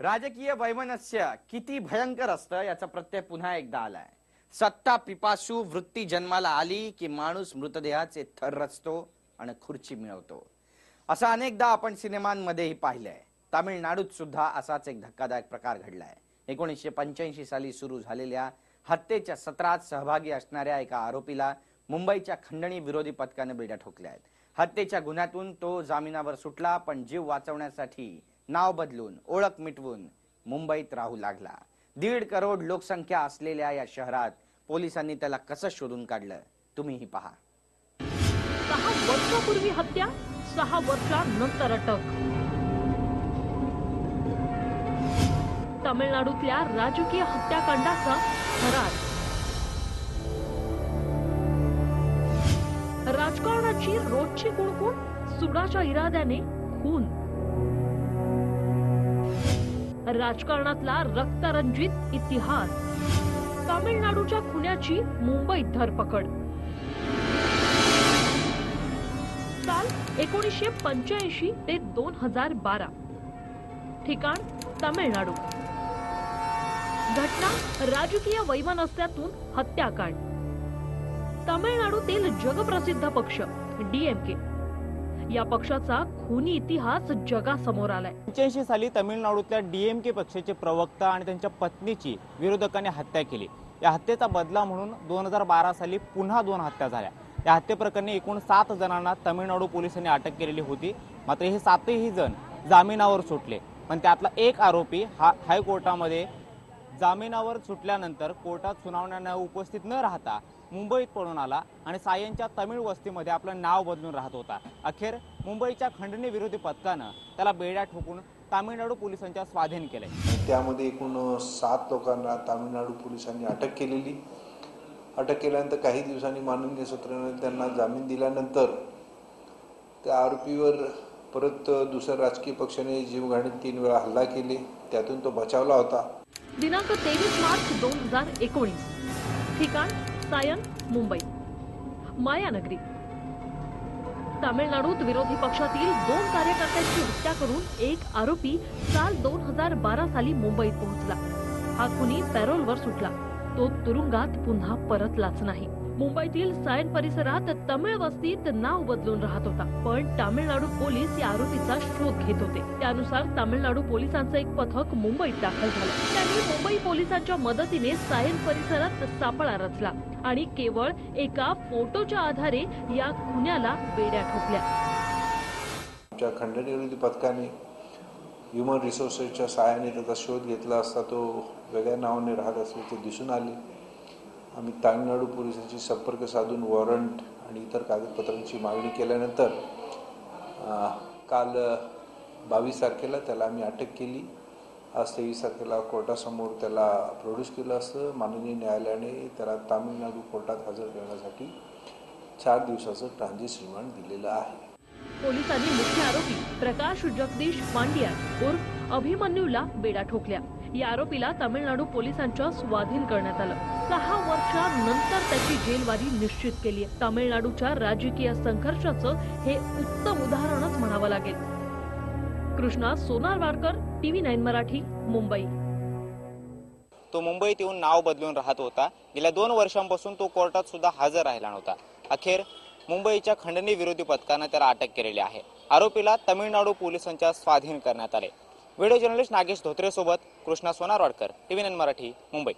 राजकीय वैमनस्य किती भयंकर असतं याचा प्रत्यय पुन्हा एकदा आलाय. सत्ता पिपासू वृत्ती जन्माला आली की माणूस मृतदेहाचे थर रचतो आणि खुर्ची मिळवतो. असं अनेकदा आपण सिनेमांमध्येही पाहिलंय. तामिळनाडूत सुद्धा असाच एक धक्कादायक प्रकार घडलाय. एकोणीसशे पंच्याऐंशी साली सुरू झालेल्या हत्येच्या सत्रात सहभागी असणाऱ्या एका आरोपीला मुंबईच्या खंडणी विरोधी पथकाने बेड्या ठोकल्या आहेत हत्येच्या गुन्ह्यातून तो जामिनावर सुटला पण जीव वाचवण्यासाठी नाव बदलून ओळख मिटवून मुंबईत राहू लागला. दीड करोड लोकसंख्या असलेल्या या शहरात पोलिसांनी त्याला कसं शोधून काढलं तुम्हीही पहा. सहा वर्षापूर्वी हत्या सहा वर्षानंतर अटक. तमिळनाडूतल्या राजकीय हत्याकांडाचा फरार. राजकारणाची रोजची कुणकुण सुडाच्या इराद्याने खून. राजकारणातला रक्तरंजित इतिहास. तामिळनाडूच्या खुन्याची मुंबईत धरपकड. साल एकोणीसशे पंच्याऐंशी ते दोन हजार बारा. ठिकाण तामिळनाडू. घटना राजकीय वैमनस्यातून हत्याकांड. तामिळनाडूतील जगप्रसिद्ध पक्ष डीएमके या पक्षाचा खुनी इतिहास जगासमोर आलाय. पंच्याऐंशी साली तमिळनाडूतल्या डीएमके पक्षाचे प्रवक्ता आणि त्यांच्या पत्नीची विरोधकांनी हत्या केली. या हत्येचा बदला म्हणून दोन हजार बारा साली पुन्हा दोन हत्या झाल्या. या हत्येप्रकरणी एकूण सात जणांना तामिळनाडू पोलिसांनी अटक केलेली होती. मात्र हे सातही जण जामिनावर सुटले. पण त्यातला एक आरोपी हा हायकोर्टामध्ये जामिनावर सुटल्यानंतर कोर्टात सुनावण्या न उपस्थित न राहता मुंबईत पळून आला आणि सायनच्या तमिळ वस्तीमध्ये आपलं नाव बदलून राहत होता. अखेर मुंबईच्या खंडणी विरोधी पथकानं त्याला बेड्या ठोकून तामिळनाडू पोलिसांच्या स्वाधीन केलंय. त्यामध्ये एकूण सात लोकांना तामिळनाडू पोलिसांनी अटक केलेली. अटक केल्यानंतर काही दिवसांनी माननीय सत्राने त्यांना जामीन दिल्यानंतर त्या आरोपीवर परत दुसऱ्या राजकीय पक्षाने जीवघाणीत तीन वेळा हल्ला केले. त्यातून तो बचावला होता. दिनांक तेवीस मार्च दोन हजार एकोणीस. ठिकाण सायन मुंबई. मायानगरी. तामिळनाडूत विरोधी पक्षातील दोन कार्यकर्त्यांची हत्या करून एक आरोपी साल दोन हजार बारा साली मुंबईत पोहोचला. हा खुनी पॅरोलवर सुटला. तो तुरुंगात पुन्हा परतलाच नाही. मुंबईतील सायन परिसरात तमिळ वस्तीत नाव बदलून राहत होता. पण तामिळनाडू पोलीस या आरोपीचा शोध घेत होते. त्यानुसार तामिळनाडू पोलिसांचं एक पथक मुंबईत दाखल झालं. त्यांनी मुंबई पोलिसांच्या मदतीने सायन परिसरात सापळा रचला आणि केवळ एका फोटोच्या आधारे या खुन्याला बेड्या ठोकल्या. आमच्या पथकाने ह्युमन रिसोर्सेसच्या सहाय्याने त्याचा शोध घेतला असता तो वेगळ्या नावाने राहत असल्याचे दिसून आले. आम्ही तामिळनाडू पोलिसांशी संपर्क साधून वॉरंट आणि इतर कागदपत्रांची मागणी केल्यानंतर काल बावीस तारखेला त्याला आम्ही अटक केली. आज तेवीस तारखेला कोर्टासमोर त्याला प्रोड्यूस केलं असतं माननीय न्यायालयाने त्याला तामिळनाडू कोर्टात हजर करण्यासाठी चार दिवसाचं ट्रान्झिट रिमांड दिलेलं आहे. पोलिसांनी मुख्य आरोपी प्रकाश जगदीश पांड्या उर्फ अभिमन्यूला बेडा ठोकल्या. या आरोपीला तामिळनाडू पोलिसांच्या स्वाधीन करण्यात आलं. सहा वर्षानंतर त्याची जेलवारी निश्चित केली आहे. तामिळनाडूच्या राजकीय संघर्षाचं हे उत्तम उदाहरणच म्हणावं लागेल. Krishna Sonarwadkar TV nine Marathi Mumbai. तो मुंबईत येऊन नाव बदलून राहत होता. गेल्या दोन वर्षांपासून तो कोर्टात सुद्धा हजर राहिला नव्हता. अखेर मुंबईच्या खंडणी विरोधी पथकानं त्याला अटक केलेली आहे. आरोपीला तमिळनाडू पोलिसांच्या स्वाधीन करण्यात आले. व्हिडिओ जर्नलिस्ट नागेश धोत्रे सोबत कृष्णा सोनारवाडकर टीव्ही नाईन मराठी मुंबई.